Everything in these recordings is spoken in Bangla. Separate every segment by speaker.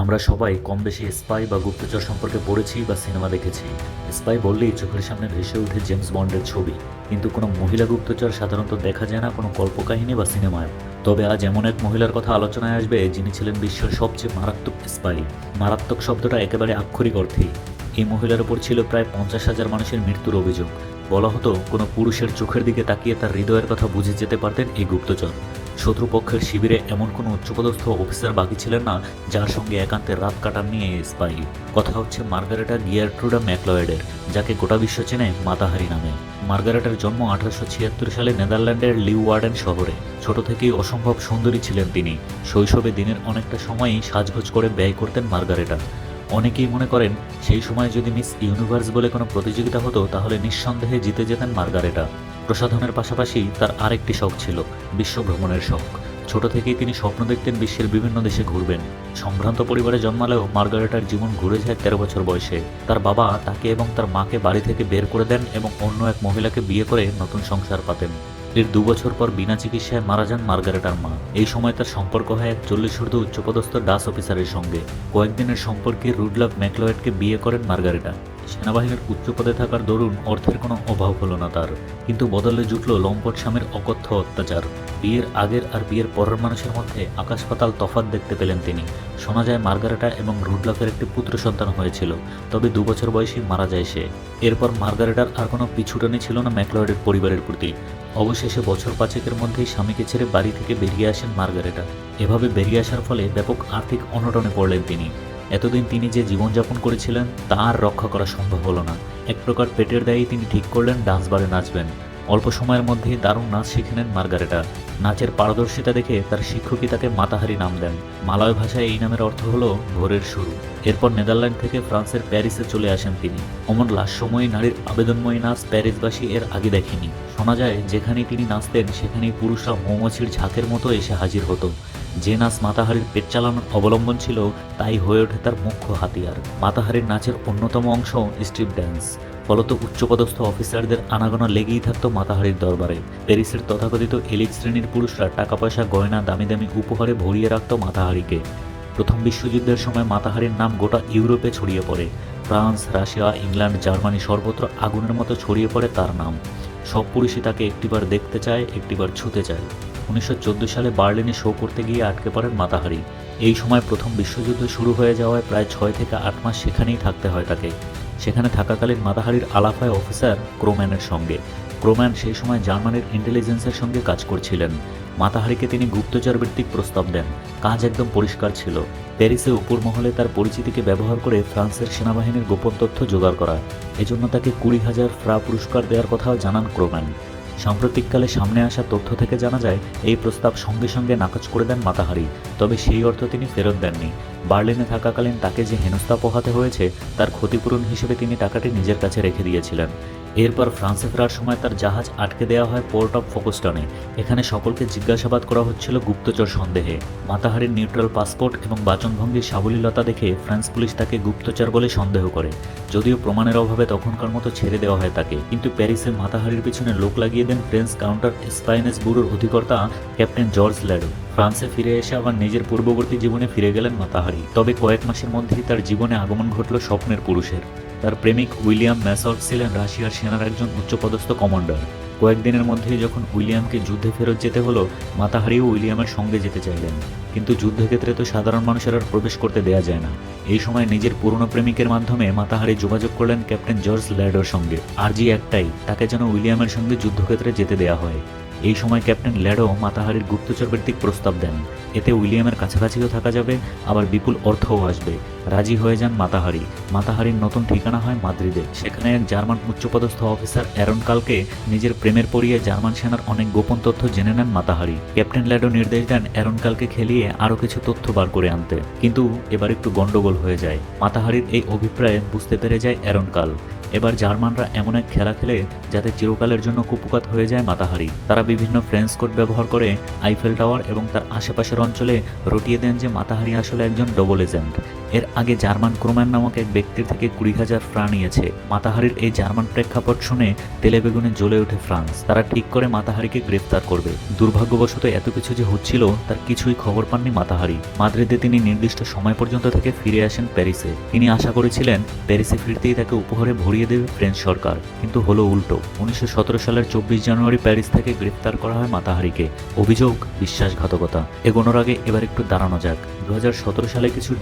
Speaker 1: আমরা সবাই কম বেশি স্পাই বা গুপ্তচর সম্পর্কে পড়েছি বা সিনেমা দেখেছি। স্পাই বললেই চোখের সামনে ভেসে ওঠে জেমস বন্ডের ছবি। কিন্তু কোনো মহিলা গুপ্তচর সাধারণত দেখা যায় না কোনো কল্পকাহিনী বা সিনেমায়। তবে আজ এমন এক মহিলার কথা আলোচনায় আসবে যিনি ছিলেন বিশ্বের সবচেয়ে মারাত্মক স্পাই। মারাত্মক শব্দটা একেবারে আক্ষরিক অর্থে। এই মহিলার উপর ছিল প্রায় পঞ্চাশ হাজার মানুষের মৃত্যুর অভিযোগ। বলা হতো কোনো পুরুষের চোখের দিকে তাকিয়ে তার হৃদয়ের কথা বুঝে যেতে পারতেন এই গুপ্তচর। শত্রুপক্ষের শিবিরে এমন কোনো উচ্চপদস্থ অফিসার বাকি ছিলেন না, যার সঙ্গে একান্তে রাত কাটান নিয়ে স্পাই। কথা হচ্ছে মার্গারেটা গিয়ারট্রুডা ম্যাকলয়েডের, যাকে গোটা বিশ্ব চেনে মাতাহারি নামে। মার্গারেটার জন্ম আঠারোশো ছিয়াত্তর সালে নেদারল্যান্ডের লিওয়ার্ডেন শহরে। ছোট থেকেই অসম্ভব সুন্দরী ছিলেন তিনি। শৈশবে দিনের অনেকটা সময়ই সাজগোজ করে ব্যয় করতেন মার্গারেটা। অনেকেই মনে করেন, সেই সময় যদি মিস ইউনিভার্স বলে কোনো প্রতিযোগিতা হতো, তাহলে নিঃসন্দেহে জিতে যেতেন মার্গারেটা। প্রসাধনের পাশাপাশি তার আরেকটি শখ ছিল, বিশ্ব ভ্রমণের শখ। ছোট থেকেই তিনি স্বপ্ন দেখতেন বিশ্বের বিভিন্ন দেশে ঘুরবেন। সম্ভ্রান্ত পরিবারে জন্মালেও মার্গারেটার জীবন ঘুরে যায় তেরো বছর বয়সে। তার বাবা তাকে এবং তার মাকে বাড়ি থেকে বের করে দেন এবং অন্য এক মহিলাকে বিয়ে করে নতুন সংসার পাতেন। এর দু বছর পর বিনা চিকিৎসায় মারা যান মার্গারেটার মা। এই সময় তার সম্পর্ক হয় এক চল্লিশ ঊর্ধ্ব উচ্চপদস্থ ডাস অফিসারের সঙ্গে। কয়েকদিনের সম্পর্কে রুডলাভ ম্যাকলয়েডকে বিয়ে করেন মার্গারেটা। সেনাবাহিনীর উচ্চ পদে থাকার দরুন অর্থের কোনো অভাব হলো না তার। কিন্তু বদলে জুটল লম্পট স্বামীর অকথ্য অত্যাচার। বিয়ের আগের আর বিয়ের পরের মানুষের মধ্যে আকাশ পাতাল তফাৎ দেখতে পেলেন তিনি। শোনা যায়, মার্গারেটা এবং রুডলাফের একটি পুত্র সন্তান হয়েছিল, তবে দু বছর বয়সেই মারা যায় সে। এরপর মার্গারেটার আর কোনো পিছুটানি ছিল না ম্যাকলয়েডের পরিবারের প্রতি। অবশেষে বছর পাঁচেকের মধ্যেই স্বামীকে ছেড়ে বাড়ি থেকে বেরিয়ে আসেন মার্গারেটা। এভাবে বেরিয়ে আসার ফলে ব্যাপক আর্থিক অনটনে পড়লেন তিনি। এতদিন তিনি যে জীবনযাপন করেছিলেন তা আর রক্ষা করা সম্ভব হলো না। এক প্রকার পেটের দায়ী তিনি ঠিক করলেন, ডান্স বারে নাচবেন। অল্প সময়ের মধ্যেই দারুণ নাচ শিখে নেন মার্গারেটা। নাচের পারদর্শিতা দেখে তার শিক্ষকই তাকে মাতাহারি নাম দেন। মালয় ভাষায় এই নামের অর্থ হলো ভোরের শুরু। এরপর নেদারল্যান্ড থেকে ফ্রান্সের প্যারিসে চলে আসেন তিনি। অমন লাশময়ী নারীর আবেদনময়ী নাচ প্যারিসবাসী এর আগে দেখেনি। শোনা যায়, যেখানেই তিনি নাচতেন, সেখানেই পুরুষরা মৌমাছির ঝাঁকের মতো এসে হাজির হতো। যে নাচ মাতাহারির পেট চালানোর অবলম্বন ছিল, তাই হয়ে ওঠে তার মুখ্য হাতিয়ার। মাতাহারির নাচের অন্যতম অংশ স্ট্রিপ ড্যান্স। ফলত উচ্চপদস্থ অফিসারদের আনাগোনা লেগেই থাকত মাতাহারির দরবারে। প্যারিসের তথাকথিত এলিট শ্রেণির পুরুষরা টাকা পয়সা গয়না দামি দামি উপহারে ভরিয়ে রাখত মাতাহারিকে। প্রথম বিশ্বযুদ্ধের সময় মাতাহারির নাম গোটা ইউরোপে ছড়িয়ে পড়ে। ফ্রান্স, রাশিয়া, ইংল্যান্ড, জার্মানি সর্বত্র আগুনের মতো ছড়িয়ে পড়ে তার নাম। সব পুরুষই তাকে একটিবার দেখতে চায়, একটিবার ছুতে চায়। উনিশশো চোদ্দ সালে বার্লিনে শো করতে গিয়ে আটকে পড়েন মাতাহারি। এই সময় প্রথম বিশ্বযুদ্ধ শুরু হয়ে যাওয়ায় প্রায় ছয় থেকে আট মাস সেখানেই থাকতে হয় তাকে। সেখানে থাকাকালীন মাতাহারির আলাপ হয় অফিসার ক্রোম্যানের সঙ্গে। ক্রোম্যান সেই সময় জার্মানির ইন্টেলিজেন্সের সঙ্গে কাজ করছিলেন। মাতাহারিকে তিনি গুপ্তচর ভিত্তিক প্রস্তাব দেন। কাজ একদম পরিষ্কার ছিল। প্যারিসে উপর মহলে তার পরিচিতিকে ব্যবহার করে ফ্রান্সের সেনাবাহিনীর গোপন তথ্য জোগাড় করা। এজন্য তাকে কুড়ি হাজার ফ্রা পুরস্কার দেওয়ার কথাও জানান ক্রোম্যান। সাম্প্রতিককালে সামনে আসা তথ্য থেকে জানা যায়, এই প্রস্তাব সঙ্গে সঙ্গে নাকচ করে দেন মাতাহারি। তবে সেই অর্থ তিনি ফেরত দেননি। বার্লিনে থাকাকালীন তাকে যে হেনস্থা পোহাতে হয়েছে, তার ক্ষতিপূরণ হিসেবে তিনি টাকাটি নিজের কাছে রেখে দিয়েছিলেন। এরপর ফ্রান্সে ফেরার সময় তার জাহাজ আটকে দেওয়া হয় পোর্ট অফ ফোকস্টনে। এখানে সকলকে জিজ্ঞাসাবাদ করা হচ্ছিল গুপ্তচর সন্দেহে। মাতাহারির নিউট্রাল পাসপোর্ট এবং বাচনভঙ্গির সাবলীলতা দেখে ফ্রান্স পুলিশ তাকে গুপ্তচর বলে সন্দেহ করে। যদিও প্রমাণের অভাবে তখনকার মতো ছেড়ে দেওয়া হয় তাকে। কিন্তু প্যারিসে মাতাহারির পিছনে লোক লাগিয়ে দেন ফ্রেঞ্চ কাউন্টার স্পাইনেস ব্যুরোর অধিকর্তা ক্যাপ্টেন জর্জ ল্যাডো। ফ্রান্সে ফিরে এসে আবার নিজের পূর্ববর্তী জীবনে ফিরে গেলেন মাতাহারি। তবে কয়েক মাসের মধ্যেই তার জীবনে আগমন ঘটল স্বপ্নের পুরুষের। তার প্রেমিক উইলিয়াম ম্যাসর্ট ছিলেন রাশিয়ার সেনার একজন উচ্চপদস্থ কমান্ডার। কয়েকদিনের মধ্যেই যখন উইলিয়ামকে যুদ্ধে ফেরত যেতে হলো মাতাহারিও উইলিয়ামের সঙ্গে যেতে চাইলেন। কিন্তু যুদ্ধক্ষেত্রে তো সাধারণ মানুষের আর প্রবেশ করতে দেয়া যায় না। এই সময় নিজের পুরনো প্রেমিকের মাধ্যমে মাতাহারি যোগাযোগ করলেন ক্যাপ্টেন জর্জ ল্যাডোর সঙ্গে। আরজি একটাই, তাকে যেন উইলিয়ামের সঙ্গে যুদ্ধক্ষেত্রে যেতে দেয়া হয়। এই সময় ক্যাপ্টেন ল্যাডো মাতাহারির গুপ্তচর ভিত্তিক প্রস্তাব দেন। এতে উইলিয়ামের কাছাকাছিও থাকা যাবে, আবার বিপুল অর্থও আসবে। রাজি হয়ে যান মাতাহারি। মাতাহারির নতুন ঠিকানা হয় মাদ্রিদে। সেখানে এক জার্মান উচ্চপদস্থ অফিসার অ্যারন কালকে নিজের প্রেমের পরিয়ে জার্মান সেনার অনেক গোপন তথ্য জেনে নেন মাতাহারি। ক্যাপ্টেন ল্যাডো নির্দেশ দেন অ্যারন কালকে খেলিয়ে আরও কিছু তথ্য বার করে আনতে। কিন্তু এবার একটু গণ্ডগোল হয়ে যায়। মাতাহারির এই অভিপ্রায়ে বুঝতে পেরে যায় অ্যারন কাল। এবার জার্মানরা এমন এক খেলা খেলে যাতে চিরকালের জন্য কুপুকাত হয়ে যায় মাতাহারি। তারা বিভিন্ন ফ্রেঞ্চ কোড ব্যবহার করে আইফেল টাওয়ার এবং তার আশেপাশের অঞ্চলে রটিয়ে দেন যে মাতাহারি আসলে একজন ডবল এজেন্ট। এর আগে জার্মান ক্রোম্যান নামক এক ব্যক্তির থেকে কুড়ি হাজার ফ্রা নিয়েছে। মাতাহারির এই জার্মান প্রেক্ষাপট শুনে তেলেবেগুনে জ্বলে ওঠে ফ্রান্স। তারা ঠিক করে মাতাহারিকে গ্রেফতার করবে। দুর্ভাগ্যবশত এত কিছু যে হচ্ছিল, তার কিছুই খবর পাননি মাতাহারি। মাদ্রিদে তিনি নির্দিষ্ট সময় পর্যন্ত থেকে ফিরে আসেন প্যারিসে। তিনি আশা করেছিলেন, প্যারিসে ফিরতেই তাকে উপহারে ভরিয়ে দেবে ফ্রেঞ্চ সরকার। কিন্তু হলো উল্টো। উনিশশো সতেরো সালের চব্বিশ জানুয়ারি প্যারিস থেকে গ্রেফতার করা হয় মাতাহারিকে। অভিযোগ, বিশ্বাসঘাতকতা। এগোনোর আগে এবার একটু দাঁড়ানো যাক। দু হাজার সতেরো সালে কিছু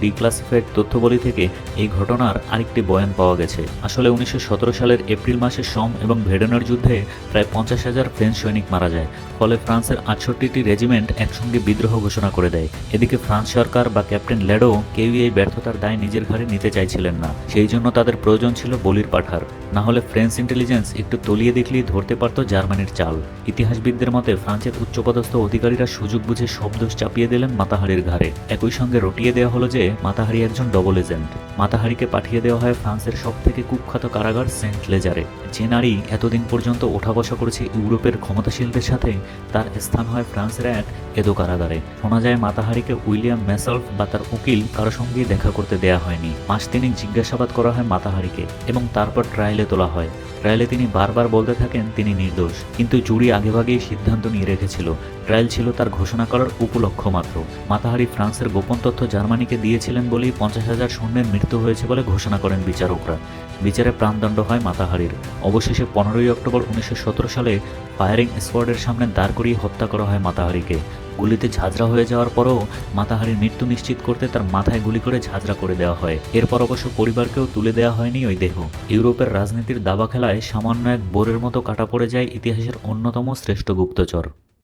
Speaker 1: ডিক্লাসিফাইড তথ্যবলী থেকে এই ঘটনার আরেকটি বয়ান পাওয়া গেছে। আসলে উনিশশো সতেরো সালের এপ্রিল মাসে সম এবং ভেডেনার যুদ্ধে প্রায় পঞ্চাশ হাজার ফ্রেঞ্চ সৈনিক মারা যায়। ফলে ফ্রান্সের আটষট্টিটি রেজিমেন্ট একসঙ্গে বিদ্রোহ ঘোষণা করে দেয়। এদিকে ফ্রান্স সরকার বা ক্যাপ্টেন লেডো কেউই এই ব্যর্থতার দায় নিজের ঘাড়ে নিতে চাইছিলেন না। সেই জন্য তাদের প্রয়োজন ছিল বলির পাঠার। না হলে ফ্রেঞ্চ ইন্টেলিজেন্স একটু তলিয়ে দেখলেই ধরতে পারত জার্মানির চাল। ইতিহাসবিদদের মতে, ফ্রান্সের উচ্চপদস্থ অধিকারীরা সুযোগ বুঝে সব দোষ চাপিয়ে দিলেন মাতাহারির ঘাড়ে। একই সঙ্গে রটিয়ে দেওয়া হলো যে, মাতাহারি একজন ডবল এজেন্ট মাতাহারিকে পাঠিয়ে দেওয়া হয় ফ্রান্সের সব থেকে কুখ্যাত কারাগার সেন্ট লেজারে। যে নারী এতদিন পর্যন্ত ওঠা বসা করেছে ইউরোপের ক্ষমতাশীলদের সাথে তার স্থান হয় ফ্রান্সের এক এদো কারাগারে। শোনা যায়, মাতাহারিকে উইলিয়াম ম্যাসলফ বা তার উকিল কারও সঙ্গেই দেখা করতে দেয়া হয়নি। মাস তিনি জিজ্ঞাসাবাদ করা হয় মাতাহারিকে এবং তারপর ট্রায়ালে তোলা হয়। ট্রায়ালে তিনি বারবার বলতে থাকেন, তিনি নির্দোষ। কিন্তু জুরি আগেভাগেই সিদ্ধান্ত নিয়ে রেখেছিল ট্রায়াল ছিল তার ঘোষণা করার উপলক্ষ মাত্র। মাতাহারি ফ্রান্সের গোপন তথ্য জার্মানিকে দিয়েছিলেন বলেই পঞ্চাশ হাজার সৈন্যের মৃত্যু হয়েছে বলে ঘোষণা করেন বিচারকরা। বিচারে প্রাণদণ্ড হয় মাতাহারির। অবশেষে পনেরোই অক্টোবর উনিশশো সতেরো সালে ফায়ারিং স্কোয়াডের সামনে দাঁড় করিয়ে হত্যা করা হয় মাতাহারিকে। গুলিতে ঝাঁঝরা হয়ে যাওয়ার পরও মাতাহারির মৃত্যু নিশ্চিত করতে তার মাথায় গুলি করে ঝাঁঝরা করে দেওয়া হয়। এরপর অবশ্য পরিবারকেও তুলে দেওয়া হয়নি ওই দেহ। ইউরোপের রাজনীতির দাবা খেলায় সামান্য এক বোরের মতো কাটা পড়ে যায় ইতিহাসের অন্যতম শ্রেষ্ঠ গুপ্তচর।